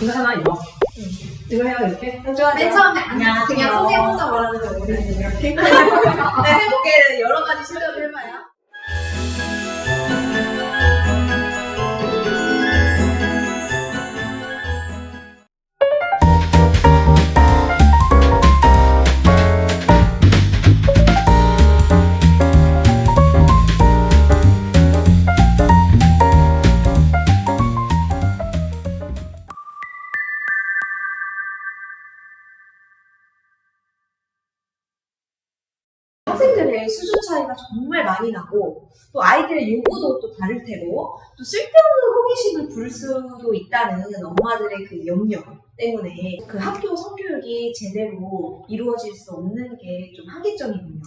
이거 하나 이거. 이거 해야 이렇게? 맨 처음에 아니야. 그냥 선생님 혼자 말하는 거 우리는 이렇게 네, 해볼게 여러 가지 시도를 해봐요 많이 나고 또 아이들의 요구도 또 다를 테고 또 쓸데없는 호기심을 부를 수도 있다는 엄마들의 그 염려 때문에 그 학교 성교육이 제대로 이루어질 수 없는 게 좀 한계점이군요.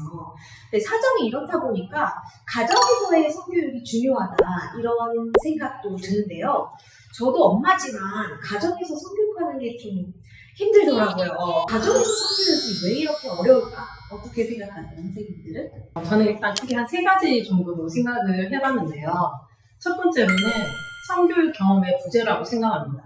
근데 사정이 이렇다 보니까 가정에서의 성교육이 중요하다 이런 생각도 드는데요. 저도 엄마지만 가정에서 성교육하는 게좀 힘들더라고요. 어, 가정에서 성교육이 왜 이렇게 어려울까? 어떻게 생각하세요, 선생님들은? 어, 저는 일단 크게 한 세 가지 정도로 생각을 해봤는데요. 첫 번째로는 성교육 경험의 부재라고 생각합니다.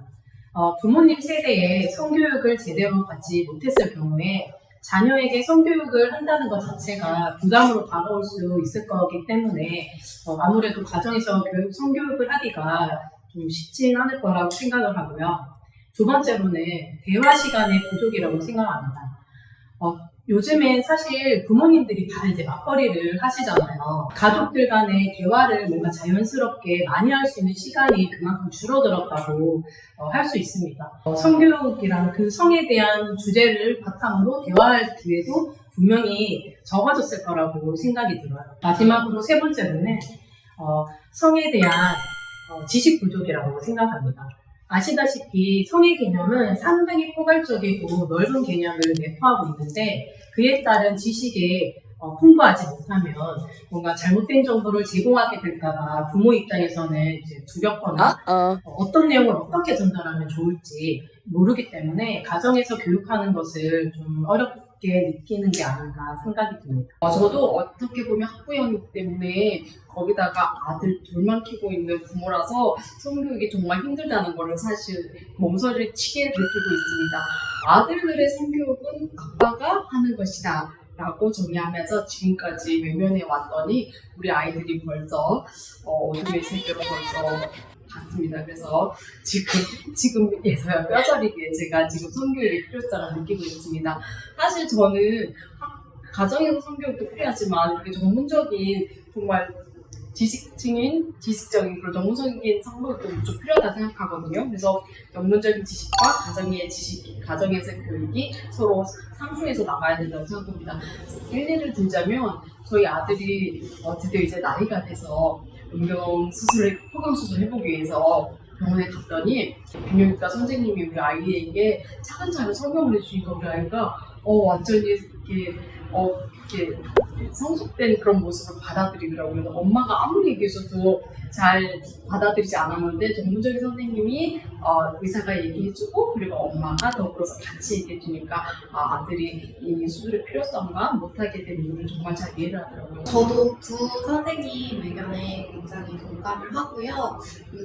어, 부모님 세대에 성교육을 제대로 받지 못했을 경우에 자녀에게 성교육을 한다는 것 자체가 부담으로 다가올 수 있을 거기 때문에 어, 아무래도 가정에서 교육, 성교육을 하기가 좀 쉽진 않을 거라고 생각을 하고요. 두 번째로는 대화 시간의 부족이라고 생각합니다. 어, 요즘엔 사실 부모님들이 다 이제 맞벌이를 하시잖아요. 가족들 간의 대화를 뭔가 자연스럽게 많이 할 수 있는 시간이 그만큼 줄어들었다고 어, 할수 있습니다. 어, 성교육이란 그 성에 대한 주제를 바탕으로 대화할 기회도 분명히 적어졌을 거라고 생각이 들어요. 마지막으로 세 번째로는 어, 성에 대한 어, 지식 부족이라고 생각합니다. 아시다시피 성의 개념은 상당히 포괄적이고 넓은 개념을 내포하고 있는데 그에 따른 지식에 어, 풍부하지 못하면 뭔가 잘못된 정보를 제공하게 될까봐 부모 입장에서는 이제 두렵거나 어. 어, 떤 내용을 어떻게 전달하면 좋을지 모르기 때문에 가정에서 교육하는 것을 좀 어렵게 느끼는 게 아닌가 생각이 듭니다. 어, 저도 어떻게 보면 학부형이기 때문에 거기다가 아들 둘만 키고 있는 부모라서 성교육이 정말 힘들다는 거를 사실 몸서리를 치게 느끼고 있습니다. 아들들의 성교육은 아빠가 하는 것이다. 라고 정리하면서 지금까지 외면해 왔더니 우리 아이들이 벌써 어, 어둠의 세계로 벌써 갔습니다. 그래서 지금 지금에서야 뼈저리게 제가 지금 성교육의 필요성을 느끼고 있습니다. 사실 저는 가정에서 성교육도 필요하지만 이렇게 전문적인 정말 지식층인 지식적인 그런 전문적인 성교육도 좀 필요하다 생각하거든요. 그래서 전문적인 지식과 가정의 지식, 가정에서의 교육이 서로 상충해서 나가야 된다고 생각합니다. 일례를 들자면 저희 아들이 어, 드디어 이제 나이가 돼서 운동 수술을 포경 수술 해보기 위해서 병원에 갔더니 비뇨기과 선생님이 우리 아이에게 차근차근 설명을 해주니까 우리 아이가 어 완전히 이렇게 어 이렇게 성숙된 그런 모습을 받아들이더라고요. 엄마가 아무리 얘기해줘도 잘 받아들이지 않았는데 전문적인 선생님이 어, 의사가 얘기해주고 그리고 엄마가 더불어서 같이 얘기해주니까 아, 아들이 이 수술의 필요성과 못하게 된 이유를 정말 잘 이해를 하더라고요. 저도 두 선생님 의견에 굉장히 동감을 하고요.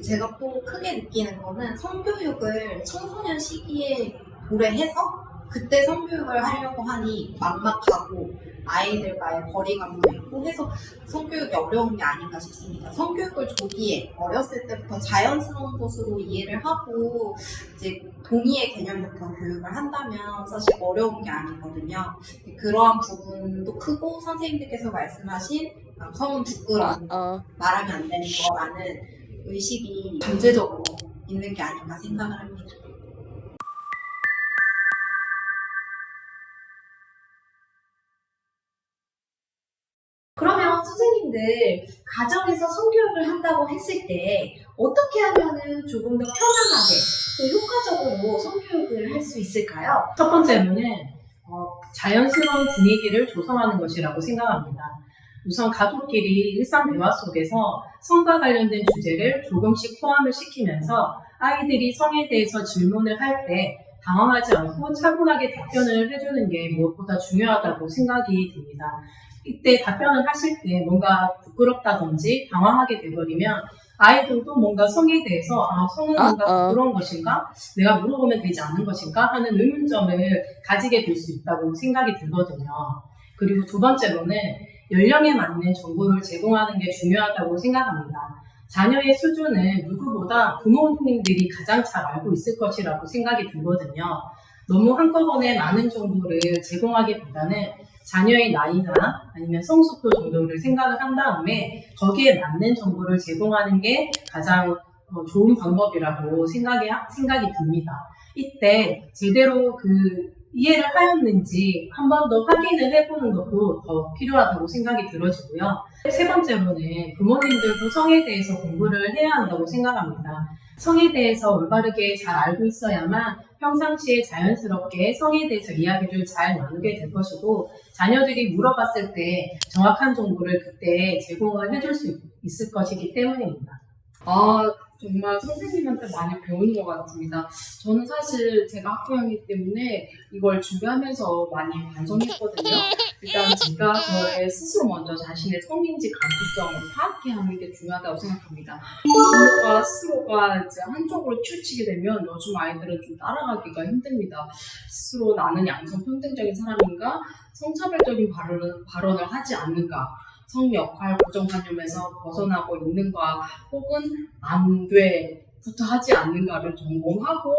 제가 또 크게 느끼는 거는 성교육을 청소년 시기에 도래해서 그때 성교육을 하려고 하니 막막하고 아이들과의 거리감도 있고 해서 성교육이 어려운 게 아닌가 싶습니다. 성교육을 조기에 어렸을 때부터 자연스러운 것으로 이해를 하고 이제 동의의 개념부터 교육을 한다면 사실 어려운 게 아니거든요. 그러한 부분도 크고 선생님들께서 말씀하신 성은 부끄러운 어. 말하면 안 되는 거라는 의식이 전제적으로 있는 게 아닌가 생각을 합니다. 선생님들 가정에서 성교육을 한다고 했을 때 어떻게 하면은 조금 더 편안하게 또 효과적으로 성교육을 할 수 있을까요? 첫 번째로는 어, 자연스러운 분위기를 조성하는 것이라고 생각합니다. 우선 가족끼리 일상 대화 속에서 성과 관련된 주제를 조금씩 포함을 시키면서 아이들이 성에 대해서 질문을 할 때 당황하지 않고 차분하게 답변을 해주는 게 무엇보다 중요하다고 생각이 듭니다. 이때 답변을 하실 때 뭔가 부끄럽다든지 당황하게 돼버리면 아이들도 뭔가 성에 대해서 아, 성은 뭔가 어, 어. 그런 것인가? 내가 물어보면 되지 않은 것인가? 하는 의문점을 가지게 될 수 있다고 생각이 들거든요. 그리고 두 번째로는 연령에 맞는 정보를 제공하는 게 중요하다고 생각합니다. 자녀의 수준은 누구보다 부모님들이 가장 잘 알고 있을 것이라고 생각이 들거든요. 너무 한꺼번에 많은 정보를 제공하기보다는 자녀의 나이나 아니면 성숙도 정도를 생각을 한 다음에 거기에 맞는 정보를 제공하는 게 가장 어, 좋은 방법이라고 생각이, 생각이 듭니다. 이때 제대로 그 이해를 하였는지 한 번 더 확인을 해보는 것도 더 필요하다고 생각이 들어지고요. 세 번째로는 부모님들도 성에 대해서 공부를 해야 한다고 생각합니다. 성에 대해서 올바르게 잘 알고 있어야만 평상시에 자연스럽게 성에 대해서 이야기를 잘 나누게 될 것이고 자녀들이 물어봤을 때 정확한 정보를 그때 제공을 해줄 수 있을 것이기 때문입니다. 아, 정말 선생님한테 많이 배우는 것 같습니다. 저는 사실 제가 학부형이기 때문에 이걸 준비하면서 많이 반성했거든요. 일단 제가 저의 스스로 먼저 자신의 성인지 감수성을 파악해야 하는 게 중요하다고 생각합니다. 부모가 스스로가 이제 한쪽으로 치우치게 되면 요즘 아이들은 좀 따라가기가 힘듭니다. 스스로 나는 양성 평등적인 사람인가? 성차별적인 발언을, 발언을 하지 않는가? 성 역할 고정관념에서 벗어나고 있는가 혹은 안 돼부터 하지 않는가를 점검하고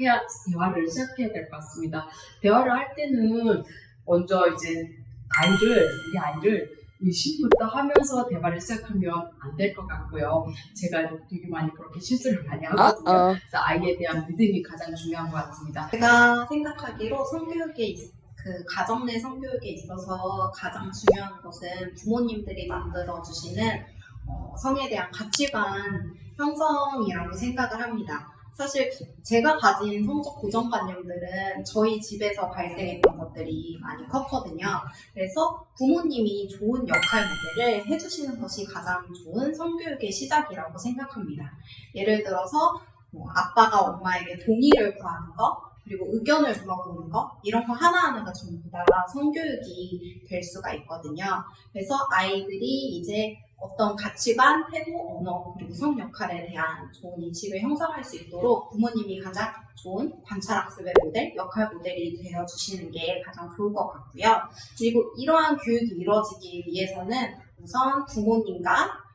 해야 대화를 시작해야 될 것 같습니다. 대화를 할 때는 먼저 이제 아이를 우리 아이를 의심부터 하면서 대화를 시작하면 안 될 것 같고요. 제가 되게 많이 그렇게 실수를 많이 하거든요. 어, 어. 그래서 아이에 대한 믿음이 가장 중요한 것 같습니다. 제가 생각하기로 성교육에 있- 그 가정 내 성교육에 있어서 가장 중요한 것은 부모님들이 만들어 주시는 어, 성에 대한 가치관 형성이라고 생각을 합니다. 사실 제가 가진 성적 고정관념들은 저희 집에서 발생했던 것들이 많이 컸거든요. 그래서 부모님이 좋은 역할 모델을 해주시는 것이 가장 좋은 성교육의 시작이라고 생각합니다. 예를 들어서 뭐 아빠가 엄마에게 동의를 구하는 거, 그리고 의견을 물어보는 거, 이런 거 하나하나가 전부 다 성교육이 될 수가 있거든요. 그래서 아이들이 이제 어떤 가치관, 태도, 언어, 그리고 성 역할에 대한 좋은 인식을 형성할 수 있도록 부모님이 가장 좋은 관찰학습의 모델, 역할 모델이 되어주시는 게 가장 좋을 것 같고요. 그리고 이러한 교육이 이루어지기 위해서는 우선 부모님과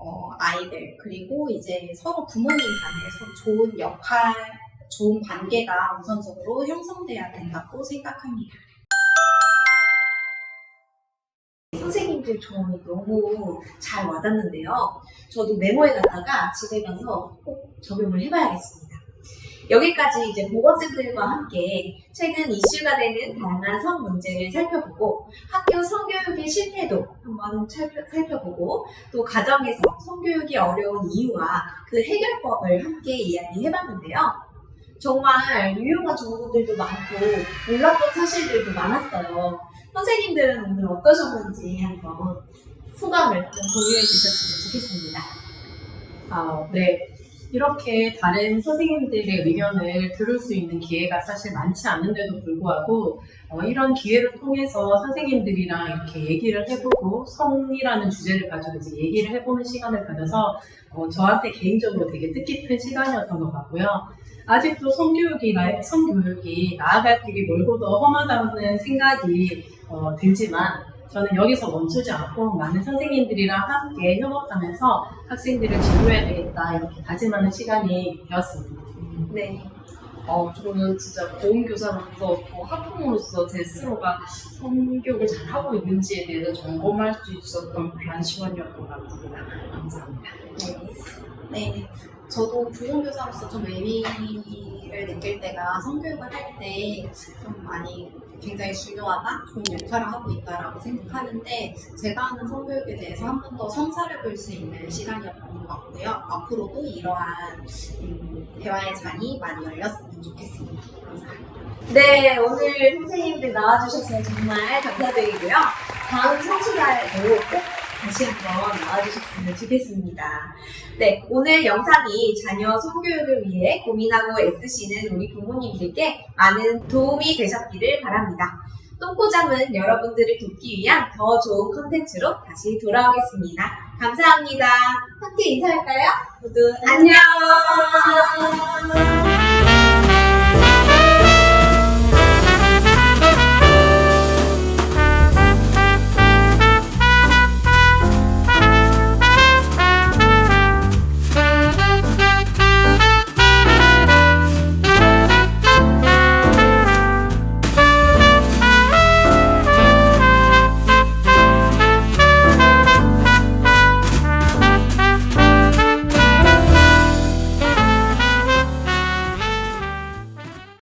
어, 아이들, 그리고 이제 서로 부모님 간에 서로 좋은 역할, 좋은 관계가 우선적으로 형성돼야 된다고 생각합니다. 선생님들 조언이 너무 잘 와닿는데요. 저도 메모해놨다가 집에 가서 꼭 적용을 해봐야겠습니다. 여기까지 이제 보건쌤들과 함께 최근 이슈가 되는 다양한 성 문제를 살펴보고 학교 성교육의 실태도 한번 살펴- 살펴보고 또 가정에서 성교육이 어려운 이유와 그 해결법을 함께 이야기해봤는데요. 정말 유용한 정보들도 많고 몰랐던 사실들도 많았어요. 선생님들은 오늘 어떠셨는지 한번 소감을 좀 공유해 주셨으면 좋겠습니다. 아, 네. 이렇게 다른 선생님들의 의견을 들을 수 있는 기회가 사실 많지 않은데도 불구하고 어, 이런 기회를 통해서 선생님들이랑 이렇게 얘기를 해보고 성이라는 주제를 가지고 이제 얘기를 해보는 시간을 가져서 어, 저한테 개인적으로 되게 뜻깊은 시간이었던 것 같고요. 아직도 성교육이, 나, 성교육이 나아갈 길이 멀고 더 험하다는 생각이 어, 들지만 저는 여기서 멈추지 않고 많은 선생님들이랑 함께 협업하면서 학생들을 지도해야 되겠다 이렇게 다짐하는 시간이 되었습니다. 네. 어, 저는 진짜 보험교사로서 또 학부모로서 제 스스로가 성교육을 잘하고 있는지에 대해서 점검할 수 있었던 귀한 시간이었던 것 같습니다. 감사합니다. 네. 저도 보건교사로서 좀 의미를 느낄 때가 성교육을 할 때 좀 많이 굉장히 중요하다, 좋은 역할을 하고 있다라고 생각하는데 제가 하는 성교육에 대해서 한 번 더 성사를 볼 수 있는 시간이었던 것 같고요. 앞으로도 이러한 음, 대화의 장이 많이 열렸으면 좋겠습니다. 감사합니다. 네, 오늘 선생님들 나와주셔서 정말 감사드리고요. 다음 성취날도 꼭 다시 한번 나와주셨으면 좋겠습니다. 네, 오늘 영상이 자녀 성교육을 위해 고민하고 애쓰시는 우리 부모님들께 많은 도움이 되셨기를 바랍니다. 똥꼬잠은 여러분들을 돕기 위한 더 좋은 컨텐츠로 다시 돌아오겠습니다. 감사합니다. 함께 인사할까요? 모두 안녕!